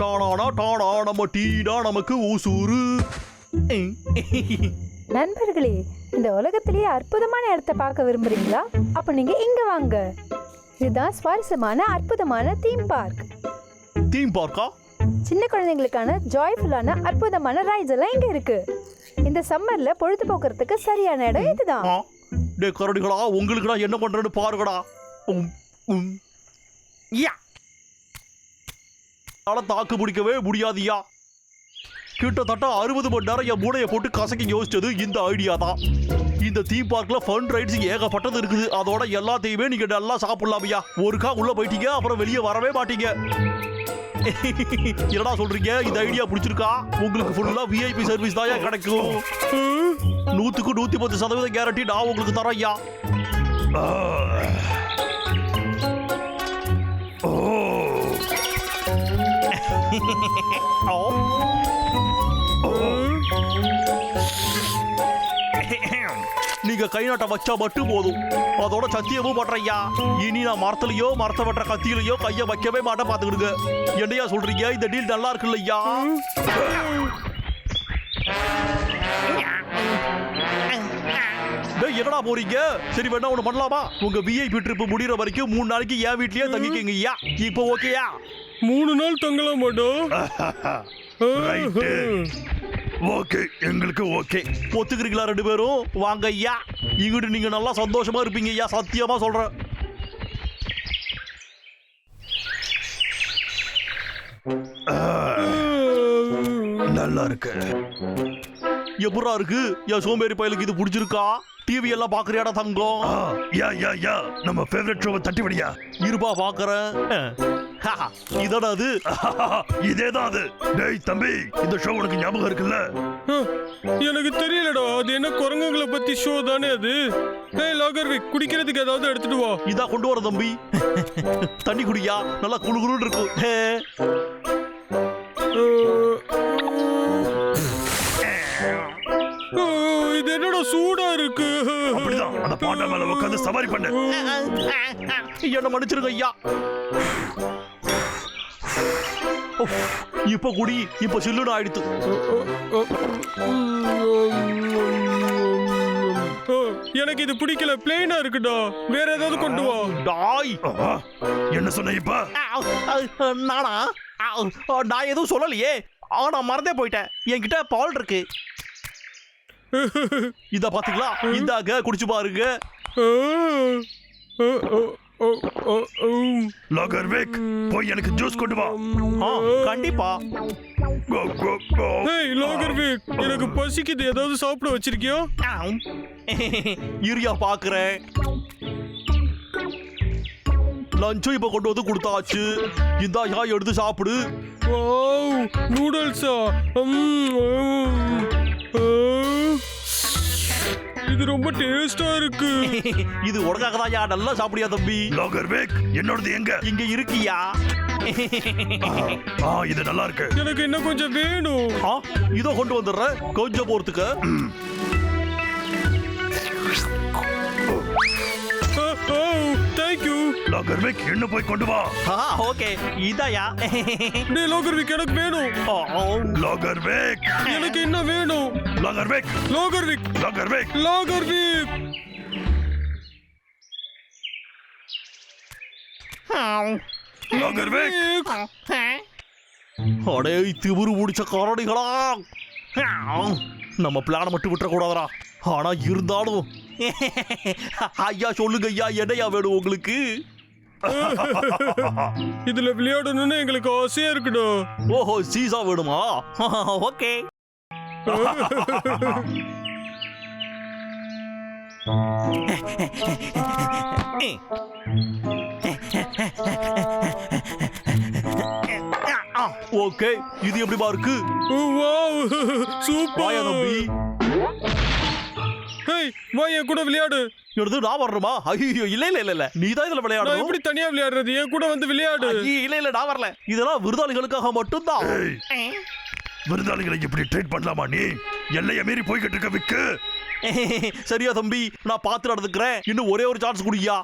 டானானா டானா நம்ம டீடா நமக்கு ஊசூரு நண்பர்களே இந்த உலகத்திலேயே அற்புதமான இடத்தை பார்க்க விரும்புறீங்களா? அப்ப நீங்க இங்க வாங்க. இதுதான் சுவாரஸ்யமான அற்புதமான தீம் பார்க் தீம் பார்க்கா சின்ன குழந்தைங்களுக்கான ஜாய்ஃபுல்லான அற்புதமான ரைட்ஸ் எல்லாம் இங்க இருக்கு. இந்த சம்மர்ல பொழுதுபோக்குறதுக்கு சரியான இடம் இதுதான். டே கரடிகளா உங்களுக்கு நான் என்ன பண்றேன்னு பாருங்கடா. தாக்கு பிடிக்கவே முடியாதியா? கிட்டத்தட்ட அறுபது மணி நேரம் என் மூளையை போட்டு கசக்கி யோசிச்சது இந்த ஐடியா தான். இந்த தீம் பார்க்ல ஃபன் ரைட்ஸ் ஏகப்பட்டது இருக்குது. அதோட எல்லாத்தையுமே நீங்க நல்லா சாப்பிடலாமையா? ஒருக்கா உள்ள போயிட்டீங்க அப்புறம் வெளியே வரவே மாட்டீங்க. என்னடா சொல்றீங்க? இந்த ஐடியா பிடிச்சிருக்கா? உங்களுக்கு ஃபுல்லா விஐபி சர்வீஸ் தான் கிடைக்கும். நூத்துக்கு நூத்தி பத்து சதவீதம் கேரண்டி நான் உங்களுக்கு தரேன் ஐயா Oh. நீங்க கை நாட்ட வச்சா மட்டும் போதும். அதோட சத்தியமும் பண்றையா இனி நான் மரத்துலயோ மரத்தை வெட்டுற கத்தியிலையோ கைய வைக்கவே மாட்டேன் பாத்துக்கிடுங்க. என்னையா சொல்றீங்க? இந்த டீல் நல்லா இருக்குல்ல ஐயா என்னடா போறீங்க? சரி வேணா ஒண்ணு பண்ணலாமா? உங்க விஐபி ட்ரிப் முடியற வரைக்கும் மூணு நாளைக்கு என் வீட்லயே தங்கிக்கங்க ஐயா இப்போ ஓகேயா மூணு நாள் தங்கல மாட்டோம் ரைட்டு. ஓகே எங்களுக்கு ஓகே ஒத்துக்கிறீங்களா ரெண்டு பேரும்? வாங்க ஐயா. இங்கிட்டு நீங்க நல்லா சந்தோஷமா இருப்பீங்க ஐயா. சத்தியமா சொல்றேன். நல்லா இருக்கு. எப்படா இருக்கு? என் சோம்பேறி பயலுக்கு இது பிடிச்சிருக்கா? டிவி எல்லாம் பாக்குறியாடா தங்கம்? யா யா யா. நம்ம ஃபேவரட் ஷோவை தட்டி விடியா. இருப்பா பாக்குறேன். இதடா அது? இதேதான் அது. டேய் தம்பி இந்த ஷோ உனக்கு ஞாபகம் இருக்குல்ல? எனக்கு தெரியலடா. அது என்ன குரங்குகளை பத்தி ஷோ தானே அது? ஏய் லாகர்விக் குடிக்கிறதுக்கு ஏதாவது எடுத்துட்டு வா. இதா கொண்டு வர தம்பி. தண்ணி குடியா? நல்லா குளு குளுன்னு இருக்கும். இது என்னடா சூடா இருக்கு? அப்படிதான். அந்த பாண்டா மேல உட்காந்து சவாரி பண்ணு. என்ன மன்னிச்சிருங்க ஐயா. இப்ப குடி இப்ப சில்லுன்னு ஆயிடுத்து. எனக்கு இது பிடிக்கல பிளெயினா இருக்குடா. வேற ஏதாவது கொண்டு வா. டாய். என்ன சொன்ன இப்ப? நானா? நான் எதுவும் சொல்லலையே. ஆனா மறந்தே போயிட்டேன். என்கிட்ட பால் இருக்கு. இத பாத்தீங்களா? இந்தாங்க குடிச்சு பாருங்க. லாகர் வேக் போய் எனக்கு ஜூஸ் கொண்டு வா. ஆ, கண்டிப்பா. ஏய் லாகர்விக் எனக்கு பசிக்குது. ஏதாவது சாப்பிட வச்சிருக்கியா. இருயா பாக்குறேன். லஞ்சும் இப்ப கொண்டு வந்து கொடுத்தாச்சு. இந்தா யா எடுத்து சாப்பிடு. வாவ் நூடுல்ஸா இது ரொம்ப டேஸ்டா இருக்கு. இது உனக்காக தான் யா நல்லா சாப்பிடியா தம்பி? லாகர் வேக் என்னோடது எங்க? இங்க இருக்கியா? ஆ இது நல்லா இருக்கு. எனக்கு இன்னும் கொஞ்சம் வேணும். ஆ, இதோ கொண்டு வந்துடுறேன். கொஞ்சம் போறதுக்கு. தேங்க்யூ லாகர் வேக் என்ன போய் கொண்டு வா. ஆ ஓகே. இதாயா? டே லோகர்விக் எனக்கு வேணும். ஆ, ஆ. லாகர் வேக் எனக்கு என்ன வேணும்? லாகர் வேக் லோகர்விக் லாகர் வேக் லோகர்விக் லாகர் வேக் அடே திமிரு முடிச்ச காரணிகளா? நம்ம பிளான மட்டும் விட்டுற கூடாதரா ஆனா இருந்தாலும் ஐயா சொல்லுங்க ஐயா என்னையா வேணும் உங்களுக்கு? இதுல விளையாடணும்னு எங்களுக்கு ஆசையா இருக்குடா ஓஹோ சீசா வேணுமா? ஓகே. ஓகே இது எப்படிமா இருக்கு? சூப்பர் வா என் கூட விளையாடு எடுத்து நான் வரணுமா ஐயோ இல்ல இல்ல இல்ல இல்ல நீ தான் இதுல நான் விளையாடணும் எப்படி தனியா விளையாடுறது என் கூட வந்து விளையாடு ஐயே, இல்ல இல்ல நான் வரல இதெல்லாம் விருதாளிகளுக்காக மட்டும்தான் ஏய் விருந்தாளிகளை இப்படி ட்ரீட் பண்ணலாமா நீ எல்லைய மீறி போய்கிட்டு இருக்க விக்கு சரியா தம்பி நான் பார்த்து நடந்துக்கிறேன் இன்னும் ஒரே ஒரு சான்ஸ் குடியா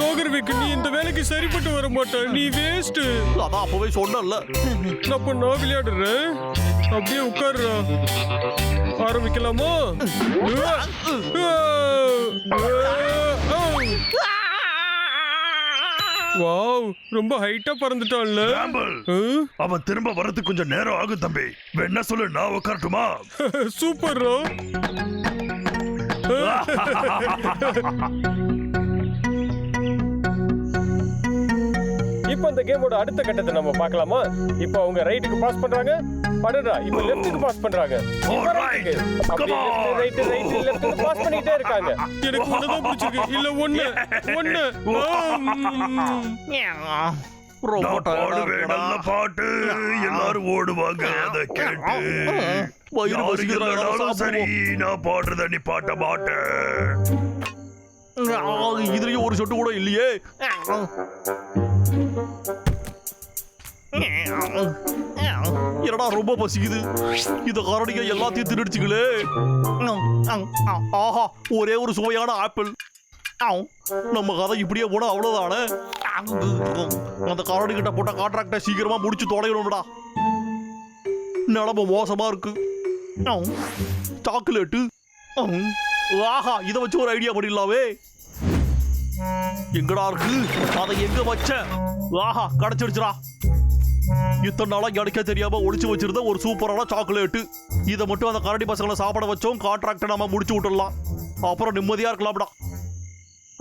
லோகர்விக் நீ இந்த வேலைக்கு சரிப்பட்டு வர மாட்ட. நீ வேஸ்ட் அதான் அப்பவே சொன்னேன்ல. அப்ப நான் விளையாடுறேன். அப்படியே உட்காருடா ஆரம்பிக்கலாமா? வாவ் ரொம்ப ஹைட்டா பறந்துட்டான்ல? அவன் திரும்ப வரதுக்கு கொஞ்சம் நேரம் ஆகும் தம்பி. என்ன சொல்லு நான் உட்காரட்டுமா சூப்பர்ரா. இப்போ இந்த கேமோட அடுத்த கட்டத்தை நம்ம பார்க்கலாமா? இப்போ அவங்க ரைட்டுக்கு பாஸ் பண்றாங்க. அடடா இப்போ லெஃப்ட்டுக்கு பாஸ் பண்றாங்க. ரைட் ரைட் லெஃப்ட் பாஸ் பண்ணிட்டே இருக்காங்க. எனக்கு ஒண்ணு தான் பிடிச்சிருக்கு. இல்ல ஒண்ணு. ஒண்ணு. பாட்டு. எல்லாரும் ஓடுவாங்க. அதை கேட்டு. சரி. நான் பாடுறத நீ பாட்ட மாட்டேன் இதுலயும் ஒரு சொட்டு கூட இல்லையே. என்னடா ரொம்ப பசிக்குது? இந்த கரடிங்க எல்லாத்தையும் திருடிச்சுங்களே ஆஹா ஒரே ஒரு சுவையான ஆப்பிள். நம்ம கதை இப்படியே போனா அவ்வளவுதானே? அந்த கரடி கிட்ட போட்ட கான்ட்ராக்டை சீக்கிரமா முடிச்சு தொலையணும்டா. நிலம மோசமா இருக்கு. சாக்லேட்டு ஆஹா இதை வச்சு ஒரு ஐடியா பண்ணிடலாவே எங்கடா இருக்கு? அதை எங்க வச்ச? ஆஹா கிடைச்சிடுச்சுடா. இத்தனை நாளா கிடைக்க தெரியாம ஒளிச்சு வச்சிருந்த ஒரு சூப்பரான சாக்லேட்டு இதை மட்டும் அந்த கரடி பசங்களை சாப்பிட வச்சோம் கான்ட்ராக்டை நம்ம முடிச்சு விட்டுடலாம். அப்புறம் நிம்மதியா இருக்கலாம்டா.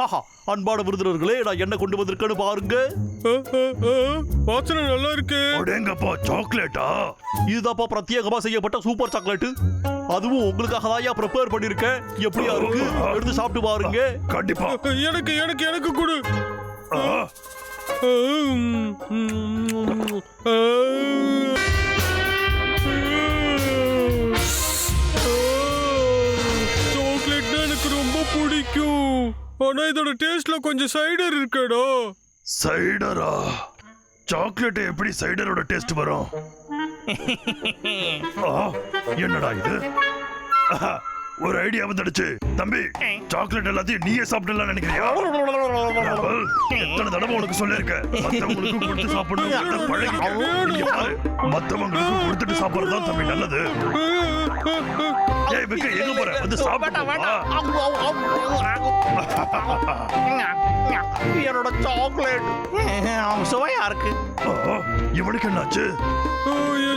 ஆஹா அன்பான விருந்தினர்களே நான் என்ன கொண்டு வந்திருக்கேன்னு பாருங்க. வாசனை நல்லா இருக்கு. அடேங்கப்பா சாக்லேட்டா இதுதான்ப்பா பிரத்யேகமா செய்யப்பட்ட சூப்பர் சாக்லேட்டு அதுவும் உங்களுக்காக தான் ப்ரிப்பேர் பண்ணிருக்கேன். எப்படியா இருக்கு எடுத்து சாப்பிட்டு பாருங்க கண்டிப்பா. எனக்கு எனக்கு எனக்கு கொடு. ஆ, சாக்லேட்னா எனக்கு ரொம்ப பிடிக்கும். ஆனா இதோட டேஸ்ட்ல கொஞ்சம் சைடர் இருக்கடா. சைடரா சாக்லேட் எப்படி சைடரோட டேஸ்ட் வரும்? என்னடா இது? ஒரு ஐடியா வந்துடுச்சு. தம்பி சாக்லேட் எல்லாத்தையும் நீயே சாப்பிடலாம் நினைக்கிறியா? எத்தனை தடவை உனக்கு சொல்லிருக்கேன் மத்தவங்களுக்கு கொடுத்து சாப்பிடணும் பாரு, மத்தவங்களுக்கு கொடுத்துட்டு சாப்பிடுறது தான் தம்பி நல்லது. ஏய் விக்க எங்க போற? வந்து சாப்பிட்டு என்னோட சாக்லேட் சுவையா இருக்கு. இவனுக்கு என்னாச்சு?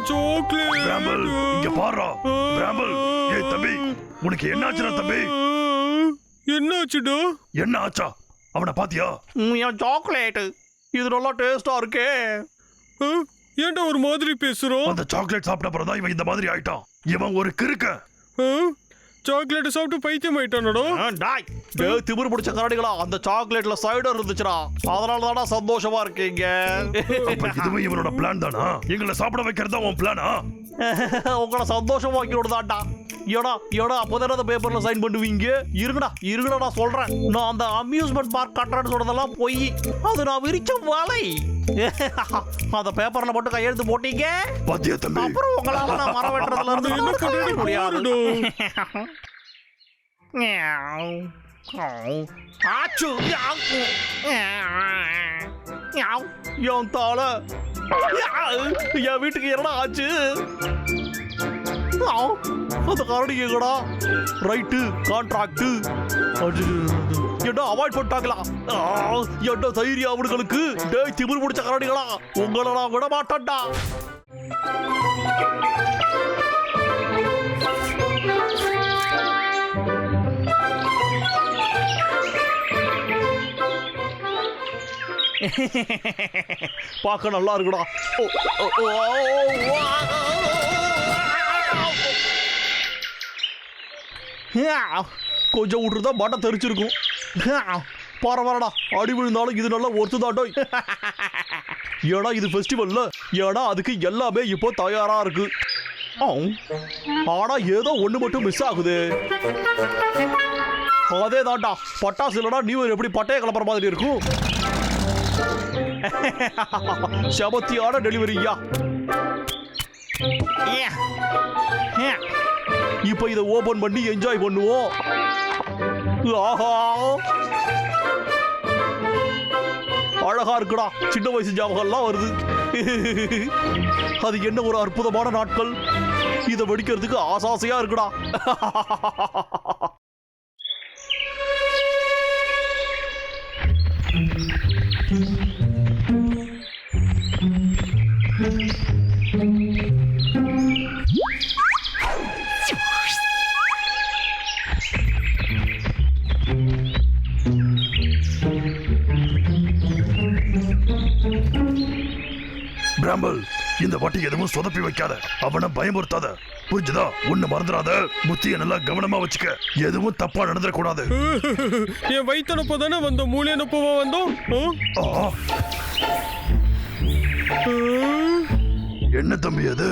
சாக்லேட் பிராம்பல் இங்க பாருடா பிராம்பல் ஏய் தம்பி உனக்கு என்னாச்சுடா தம்பி? என்னாச்சுடா? என்ன ஆச்சா? அவனை பாத்தியா? ம், என் சாக்லேட் இது நல்லா டேஸ்டா இருக்கே? ஏன்டா ஒரு மாதிரி பேசுறோம்? அந்த சாக்லேட் சாப்பிட்ட அப்புறம் தான் இவன் இந்த மாதிரி ஆயிட்டான். இவன் ஒரு கிறுக்க. சாக்லேட் சாப்பிட்டு பைத்தியம் ஆயிட்டானடா? டாய். டேய், திமிரு பிடிச்ச கரடிகளா அந்த சாக்லேட்ல சைடர் இருந்துச்சுடா. அதனால தானா சந்தோஷமா இருக்கீங்க. இதுவும் இவனோட பிளான் தானா? எங்களை சாப்பிட வைக்கிறது தான் உன் பிளானா உங்களை சந்தோஷமாக்கி விடுதாண்டா ஏடா ஏடா அப்போதானே அந்த பேப்பர்ல சைன் பண்ணுவீங்க? இருங்கடா இருங்கடா நான் சொல்றேன். நான் அந்த அம்யூஸ்மெண்ட் பார்க் கட்டுறேன்னு சொல்றதெல்லாம் பொய். அது நான் விரிச்ச வலை. அந்த பேப்பர்ல மட்டும் கையெழுத்து போட்டீங்க? அப்புறம் உங்களால நான் மரம் வெட்டுறதுல இருந்து என்ன முடியாது. ஆச்சு. என் தாள என் வீட்டுக்கு என்னடா ஆச்சு? ஆ, அந்த கரடி எங்கடா ரைட்டு கான்ட்ராக்ட் என்ன அவாய்ட் பண்ணிட்டாங்களா? ஆ, என்ன தைரியம் அவனுங்களுக்கு? டேய் திமிர் முடிச்ச கரடிகளா உங்களை விட மாட்டான்டா பார்க்க நல்லா இருக்குடா ஓ, கொஞ்சம் விட்டுருந்தா பட்டை தெரிச்சிருக்கும் பரவாயில்லடா அடி விழுந்தாலும் இது நல்லா ஒருத்துதாட்டோ ஏடா இது ஃபெஸ்டிவல்ல ஏடா அதுக்கு எல்லாமே இப்போ தயாரா இருக்கு. ஆனா ஏதோ ஒண்ணு மட்டும் மிஸ் ஆகுது. அதே தாண்டா பட்டாசு இல்லைனா நீ எப்படி பட்டைய கிளப்புற மாதிரி இருக்கும். சமத்தியான டெலிவரியா இப்போ இதை ஓபன் பண்ணி என்ஜாய் பண்ணுவோம். ஆஹா. அழகா இருக்குடா. சின்ன வயசு ஜாபகம்லாம் வருது. அது என்ன ஒரு அற்புதமான நாட்கள். இதை வெடிக்கிறதுக்கு ஆசாசையா இருக்குடா. பிராம்பல் இந்த வாட்டி எதுவும் சொதப்பி வைக்காத. அவனை பயமுறுத்தாத. புரிஞ்சுதா? ஒண்ணு மறந்துடாத. புத்திய நல்லா கவனமா வச்சுக்க. எதுவும் தப்பா நடந்துடக்கூடாது. என் வயிற்றனப்போ தானே வந்தோம்? மூளையனப்போவா வந்தோம்? என்ன தம்பி அது?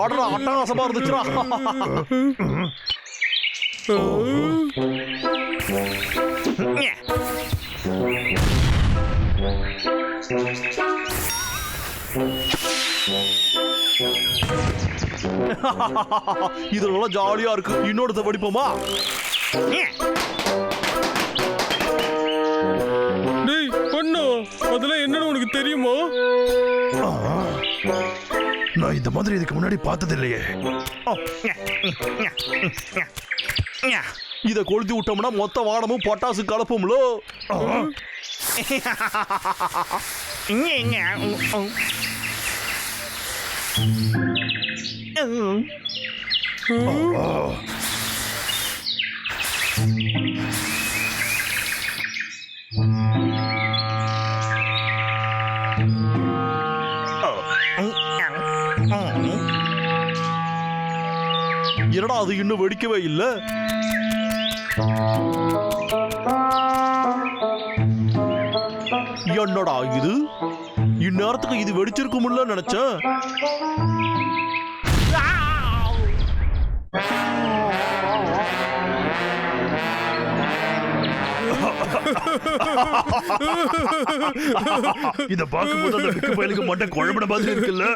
ஆடுறா அட்டகாசமா இருந்துச்சுடா. இது நல்லா ஜாலியா இருக்கு. இன்னொருத்த படிப்போமா? டேய் அண்ணா அதெல்லாம் என்னன்னு உனக்கு தெரியுமா? நான் இந்த மாதிரி இதுக்கு முன்னாடி பார்த்தது இல்லையே இத கொளுத்தி விட்டோம்னா மொத்த வானமும் பொட்டாசு கலப்பும்ல. என்னடா அது இன்னும் வெடிக்கவே இல்ல? என்னடா இது? இந்நேரத்துக்கு இது வெடிச்சிருக்கும்ல நினைச்சேன். இத பார்க்கும்போது அந்த விக்கு பயலுக்கு மண்டை குழம்புன மாதிரி இருக்குல்ல?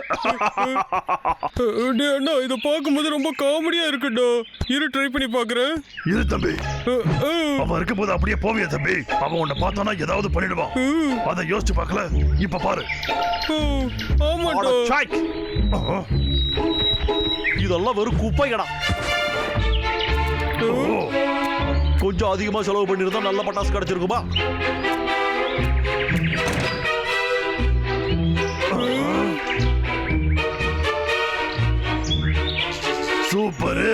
அண்ணா இதை பார்க்கும்போது ரொம்ப காமெடியா இருக்குடா. இரு ட்ரை பண்ணி பார்க்கறேன் இரு தம்பி. அவன் இருக்கும்போது அப்படியே போவியா தம்பி? அவன் உன்னை பார்த்தானா ஏதாவது பண்ணிடுவான் அதை யோசிச்சு பார்க்கல இப்ப பாரு. ஆமாடா இதெல்லாம் வெறும் குப்பைகடா ஓ, கொஞ்சம் அதிகமா செலவு பண்ணிருந்தா நல்ல பட்டாசு கிடைச்சிருக்குமா? சூப்பரு.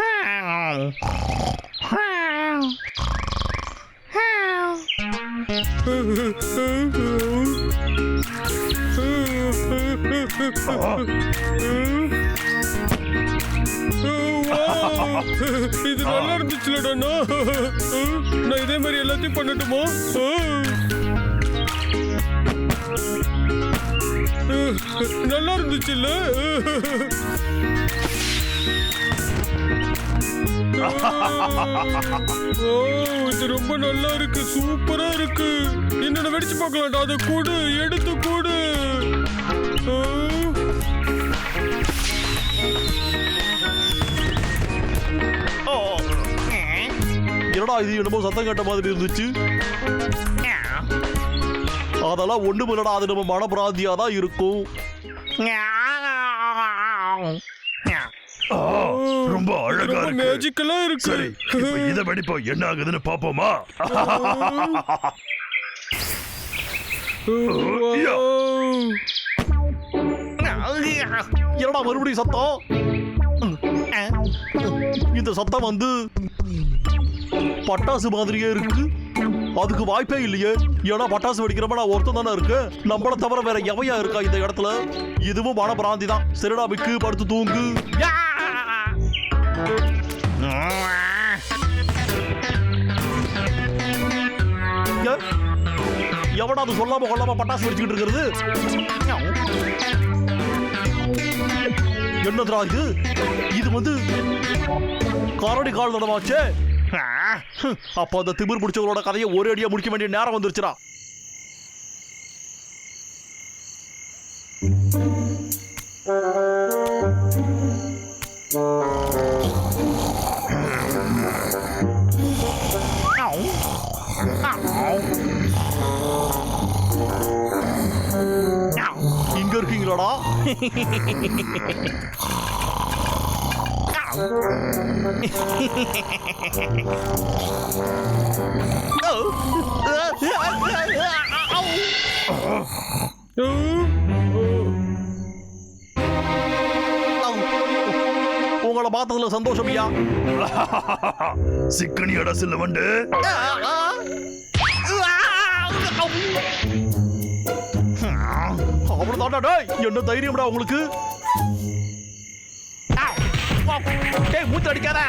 ஆ, இது நல்லா இருந்துச்சுலடா நான் இதே மாதிரி எல்லாத்தையும் பண்ணட்டுமா? நல்லா இருந்துச்சுல்ல. ஓ இது ரொம்ப நல்லா இருக்கு சூப்பரா இருக்கு. என்னோட வெடிச்சு பார்க்கலாம்டா அதை கூடு எடுத்து கூடு. என்னடா இது என்னமோ சத்தம் கேட்ட மாதிரி இருந்துச்சு. அதெல்லாம் ஒண்ணு இல்லடா அது நம்ம மனப்பிராந்தியா தான் இருக்கும். ரொம்ப அழகா ரொம்ப இருக்கு. மேஜிக்கலா இருக்கு. சரி இப்ப இத வெடிப்போம் என்ன ஆகுதுன்னு பாப்போமா? யா. என்னடா மறுபடியும் சத்தம்? இந்த சத்தம் வந்து பட்டாசு மாதிரியே இருக்கு. அதுக்கு வாய்ப்பே இல்லையே. ஏன்னா பட்டாசு வெடிக்கிறப்ப நான் ஒருத்தன் தானே இருக்கு நம்மள தவிர வேற எவையா இருக்கா இந்த இடத்துல? இதுவும் மன பிராந்தி தான். சரிடா விக்கு படுத்து தூங்கு. எவனா அது சொல்லாம கொள்ளாம பட்டாசு வெடிச்சுக்கிட்டு இருக்கிறது? என்னதுடா இது இது வந்து கரடி கால் தடமாச்சே அப்ப அந்த திமிர் பிடிச்சவங்களோட கதையை ஒரே அடியா முடிக்க வேண்டிய நேரம் வந்துருச்சுடா. உங்களை பார்த்ததுல சந்தோஷம் ஐயா. சிக்கனியடா சில்லவண்டு அவ்வளவுதான்டா டேய் என்ன தைரியம்டா உங்களுக்கு? டேய் மூச்சு அடிக்காத.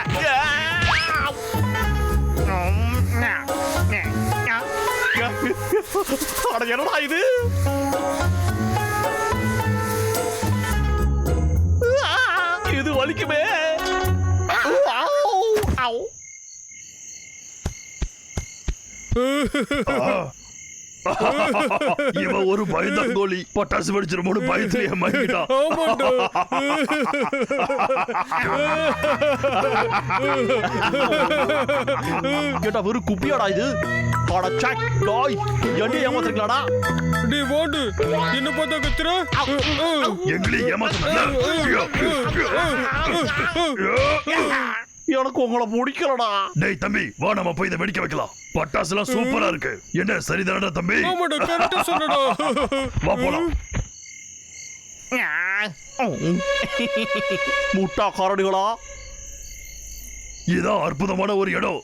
அட என்னடா இது? இது வலிக்குமே. ஆவ். இவன் ஒரு பயந்தாங்கோலி பட்டாசு வெடிச்சிருமோனு பயத்திலேயே மயங்கிட்டான் ஆமாண்டா கேட்டா வெறும் குப்பியாடா இது டாய் என்ன ஏமாத்துறீங்களாடா டேய் வாண்டு என்ன பார்த்தா கத்துற எங்களையும் எனக்கு உங்களை பிடிக்கலடா டேய் தம்பி வா நம்ம போய் இதை வெடிக்க வைக்கலாம். பட்டாசு எல்லாம் சூப்பரா இருக்கு. என்ன சரிதானடா தம்பி? வா போலாம். முட்டா காரடிகளா இதான் அற்புதமான ஒரு இடம்.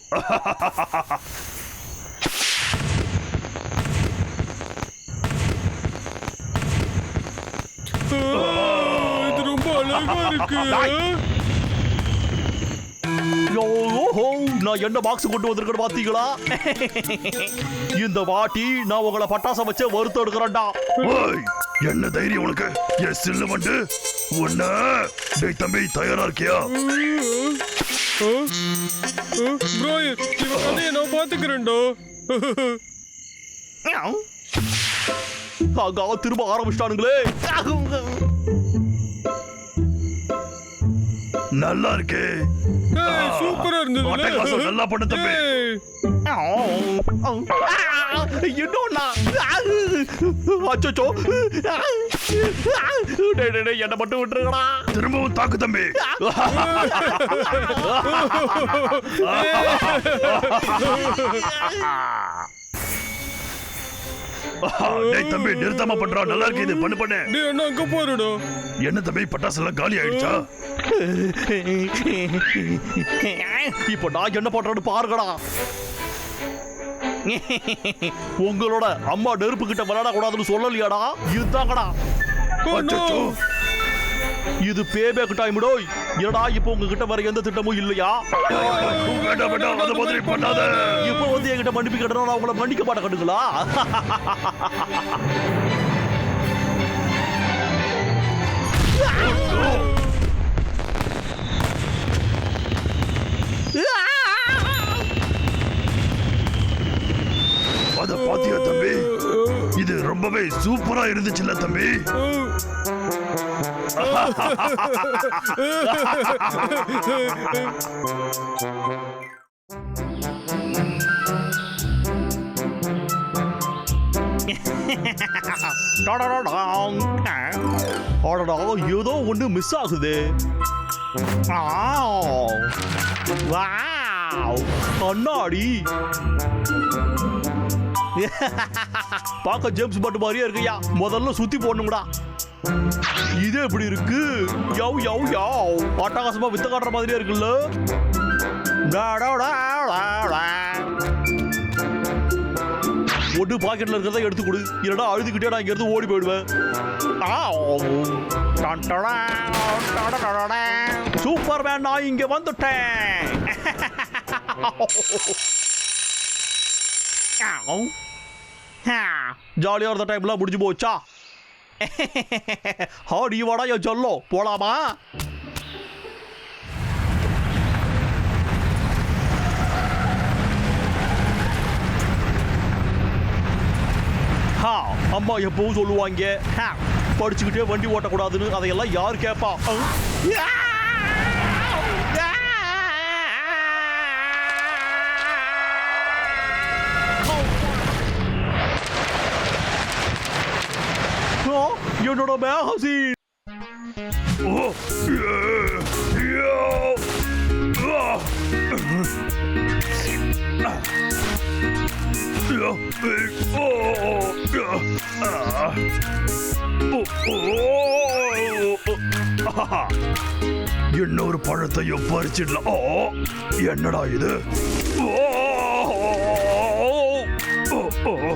இது ரொம்ப அழகா இருக்கு. ஓஹோ நான் என்ன பாக்ஸ் கொண்டு வந்திருக்கேன்னு பாத்தீங்களா இந்த வாட்டி நான் உங்களை பட்டாசம் வச்சு வறுத்து எடுக்கிறேன்டா. என்ன தைரியம் உனக்கு? என் சில்லு வண்டு உன்ன? டேய் தம்பி தயாரா இருக்கியா? ப்ரோ இவன் கதையை நான் பாத்துக்கிறேன்டா அங்கா திரும்ப ஆரம்பிச்சிட்டானுங்களே. நல்லா இருக்கே. சூப்பரா இருந்தது நல்லா பண்ண தம்பி. என்ன மட்டும் விட்டுருக்கடா திரும்பவும் தாக்கு தம்பி. டேய் தம்பி நிறுத்தாம பண்றா. நல்லா இருக்கு இது. பண்ணு பண்ணு. டேய் அண்ணா அங்க போறடா என்ன தம்பி பட்டாசு எல்லாம் காலி ஆயிடுச்சா? இப்போ நான் என்ன பண்றேன்னு பாருங்கடா. உங்களோட அம்மா நெருப்பு கிட்ட விளையாட கூடாதுன்னு சொல்லலையாடா இதுதாங்கடா Oh. இது பேபேக் டைம் டோய். என்னடா இப்போ உங்ககிட்ட வேற எந்த திட்டமும் இல்லையா? இப்போ வந்து என்கிட்ட மன்னிப்பு கேட்டா நான் உங்களை மன்னிக்க மாட்டேன் கண்டுங்களா பாத்தியா தம்பி? இது ரொம்பவே சூப்பரா இருந்துச்சுல்ல தம்பி. அடடா ஏதோ ஒண்ணு மிஸ் ஆகுது. கண்ணாடி. பார்க்க ஜேம்ஸ் பட் மாதிரியே இருக்குயா? முதல்ல சுத்தி போடணும்டா இது எப்படி இருக்கு? யவ் யவ் யாவ் அட்டகாசமா வித்த காட்டுற மாதிரியே இருக்குல்ல. டா, டா, ஒட்டு பாக்கெட்ல இருக்கிறத எடுத்து கொடு. இல்லைன்னா அழுதுகிட்டே நான் இங்கிருந்து ஓடி போயிடுவேன். ஆ, மேன் நான் இங்க வந்துட்டேன். ஜாலியாக இருந்த டைம்லாம் முடிஞ்சு போச்சா? ஹாடி வாடா என் சொல்லோ. போலாமா? ஹா அம்மா எப்பவும் சொல்லுவாங்க படிச்சுக்கிட்டே வண்டி ஓட்டக்கூடாதுன்னு அதையெல்லாம் யார் கேட்பா அஹ். என்னோட மேகசின் இன்னொரு பழத்தையும் பறிச்சிடலாம். ஓ என்னடா இது? ஓ, ஓ, ஓ,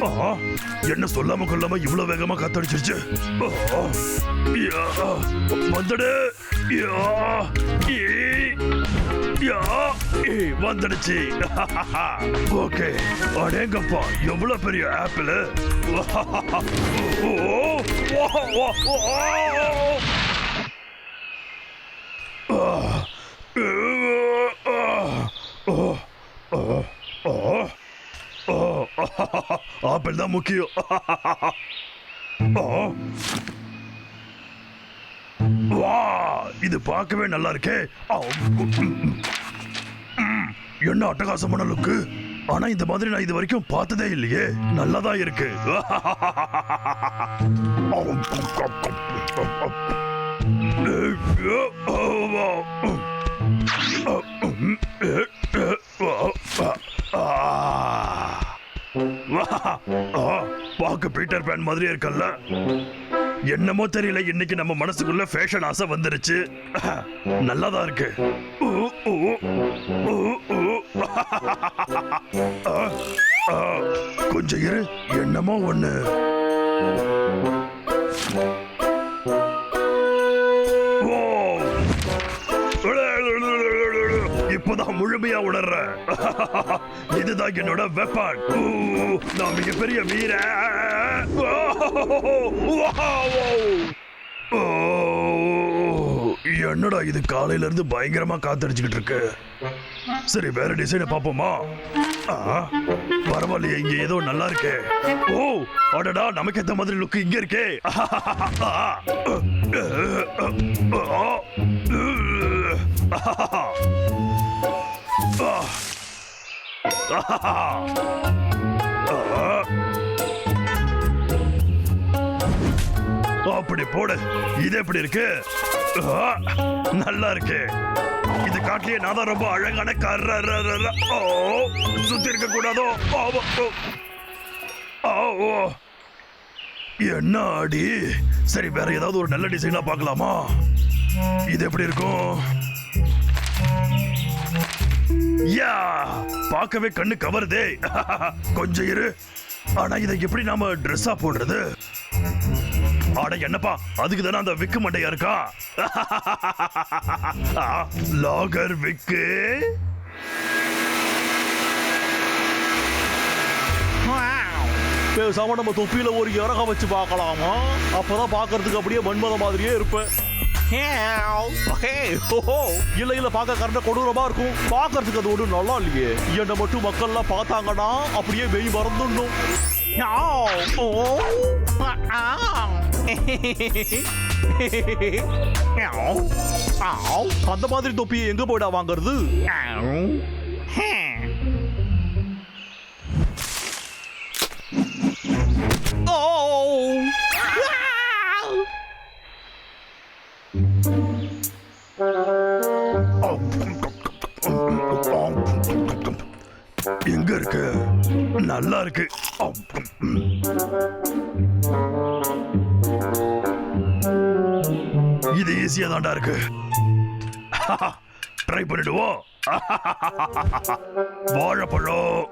என்ன சொல்லாம கொள்ளாம இவ்வளவு வேகமா காத்தடிச்சிருச்சு? ஓ, யா, வந்துடு யா, வந்துடுச்சு. ஓகே அடேங்கப்பா எவ்வளவு பெரிய ஆப்பிள்? ஓ, ஓ, ஓ, ஓ, ஓ. ஆப்பிள் தான் முக்கியம். வா இது பார்க்கவே நல்லா இருக்கே. ம், என்ன அட்டகாசமான லுக்கு ஆனா இந்த மாதிரி நான் இது வரைக்கும் பார்த்ததே இல்லையே. நல்லதா இருக்கு. பாக்க பீட்டர் பேன் மாதிரி இருக்கல்ல? என்னமோ தெரியல இன்னைக்கு நம்ம மனசுக்குள்ள ஃபேஷன் ஆசை வந்துருச்சு. நல்லாதான் இருக்கு. ஆ, ஆ, கொஞ்சம் இரு. என்னமோ ஒண்ணு. இப்பதான் முழுமையா உணர்றேன் இதுதான் என்னோட வெப்பன் நான் மிகப்பெரிய வீர ஓ, என்னடா இது காலையில இருந்து பயங்கரமா காத்தடிச்சுக்கிட்டு இருக்கு சரி வேற டிசைனை பாப்போமா பரவாயில்லையே இங்க ஏதோ நல்லா இருக்கே ஓ அடடா நமக்கு ஏத்த மாதிரி லுக் இங்க இருக்கே அப்படி போடு. இது எப்படி இருக்கு? ஆ, நல்லா இருக்கு. இது காட்டிலேயே நான் தான் ரொம்ப அழகான கர்ற ஓ சுத்தி இருக்க கூடாதோ? ஓ. ஓ. என்ன அடி சரி வேற ஏதாவது ஒரு நல்ல டிசைனா பார்க்கலாமா? இது எப்படி இருக்கும்? யா பார்க்கவே கண்ணு கவருதே. கொஞ்சம் இரு. ஆனா இதை எப்படி நாம ட்ரெஸ்ஸா போடுறது? ஆட என்னப்பா? அதுக்கு தானே அந்த விக்கு மண்டையா இருக்கா? லாகர் விக்கு. பேசாம நம்ம தொப்பியில ஒரு இறகம் வச்சு பார்க்கலாமா? அப்பதான் பாக்குறதுக்கு அப்படியே மண்மத மாதிரியே இருப்பேன். இல்ல இல்ல பார்க்க கரெக்டா கொடூரமா இருக்கும். பார்க்கறதுக்கு அது ஒன்றும் நல்லா இல்லையே. என்னை மட்டும் மக்கள்லாம் பார்த்தாங்கன்னா அப்படியே மெய் மறந்துடணும். அந்த மாதிரி தொப்பியை எங்க போயிடா வாங்குறது? நல்லா இருக்கு இது ஈஸியா தான்டா இருக்கு. ட்ரை பண்ணிடுவோம். வாழைப்பழம்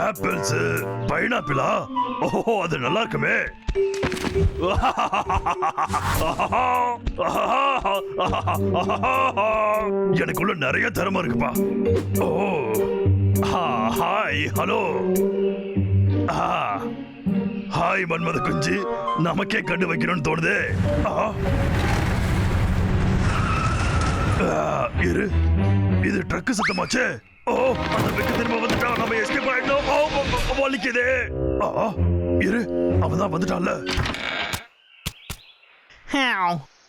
ஆப்பிள்ஸ் பைனாப்பிளா ஓஹோ அது நல்லா இருக்குமே எனக்குள்ள நிறைய திறமை இருக்குப்பா. ஓ ஹாய் ஹலோ. ஆ, ஹாய் மன்மத குஞ்சு. நமக்கே கண்டு வைக்கணும்னு தோணுதே. இரு. இது ட்ரக்கு சத்தமாச்சே. ஓ அந்த வெக்கு திரும்ப வந்துட்டா நம்ம எஸ்கேப் ஆயிடணும். ஓ, ஓ, வலிக்குதே. ஆ, இரு. அவன் தான் வந்துட்டான்ல.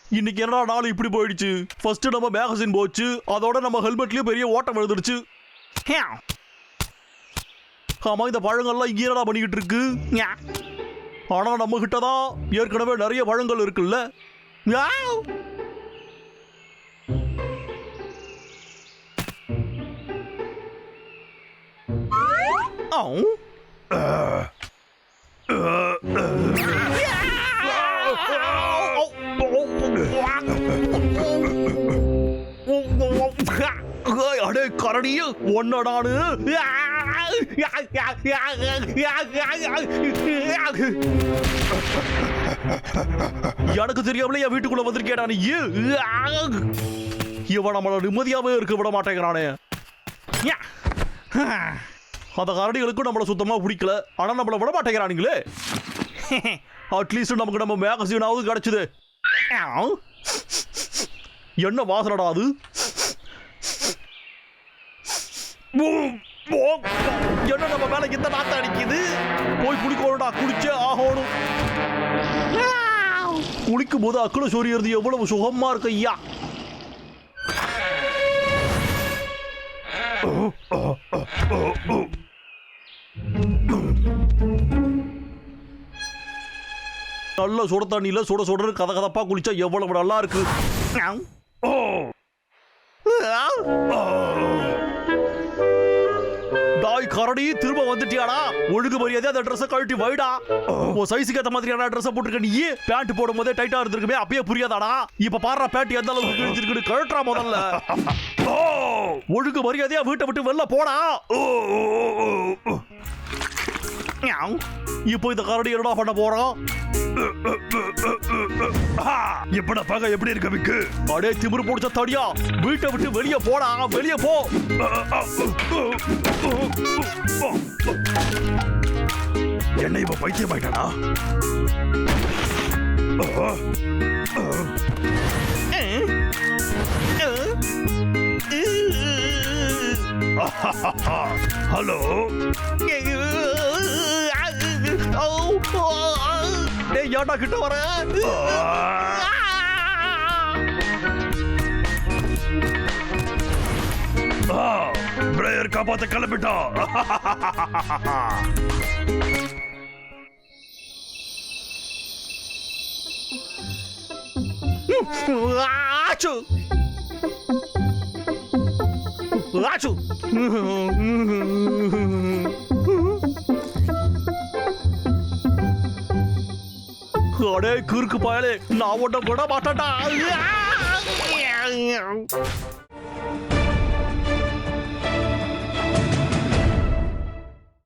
இன்னைக்கு என்னடா நாள் இப்படி போயிடுச்சு? ஃபர்ஸ்ட் நம்ம மேகசின் போச்சு அதோட நம்ம ஹெல்மெட்லயும் பெரிய ஓட்டம் விழுந்துடுச்சு. ஆமா இந்த பழங்கள்லாம் என்னடா பண்ணிக்கிட்டு இருக்கு. ஆனா நம்ம கிட்ட தான் ஏற்கனவே நிறைய பழங்கள் இருக்குல்ல. அடே கரடிய ஒன்னடானு எனக்கு தெரியாமலே என் வீட்டுக்குள்ள வந்திருக்கேடா நீ இவன் நம்மள நிம்மதியாவே இருக்க விட மாட்டேங்கிறானே அந்த கரடிகளுக்கும் நம்மள சுத்தமா பிடிக்கல. ஆனா நம்மள விட மாட்டேங்கிறானுங்களே அட்லீஸ்ட் நமக்கு நம்ம மேகசீனாவது கிடைச்சது. என்ன வாசனடா அது? உம், என்ன நம்ம மேல இந்த நாத்த அடிக்குது? போய் குளிக்கணும்டா குளிச்சே ஆகணும். குளிக்கும் போது அக்குல சொரியறது எவ்வளவு சுகமா இருக்கு ஐயா? நல்ல சுட தண்ணியில சுட சுட கத கதப்பா குளிச்சா எவ்வளவு நல்லா இருக்கு. கரடி திரும்ப வந்துட்டியாடா? ஒழுங்கு மரியாதை அந்த ட்ரெஸ்ஸை கழட்டி வைடா. உன் சைஸுக்கு ஏத்த மாதிரியான ட்ரெஸ்ஸை போட்டுருக்க நீ. பேண்ட் போடும் போதே டைட்டா இருந்திருக்குமே அப்பயே புரியாதாடா. இப்ப பாடுற பேண்ட் எந்த அளவுக்கு கிழிச்சிருக்குன்னு கழட்டுறா முதல்ல. ஓ! ஒழுங்கு மரியாதையா வீட்டை விட்டு வெளில போடா. ஓ ஓ. இப்போ இந்த கரடி என்னடா பண்ண போறான் எப்படா பாக்க எப்படி இருக்க விக்கு? அடே திமிரு பிடிச்ச தடியா. வீட்டை விட்டு வெளியே போடா. வெளியே போ. என்ன இவ பைத்தியம் ஆயிட்டானா ஹலோ டேய் ஏன்டா கிட்ட வர பிரேயர் காப்பாத்த கிளம்பிட்டா ஆச்சு ஆச்சு அடே குறுக்கு பயலே நான் ஒட்ட விட மாட்டேன்டா.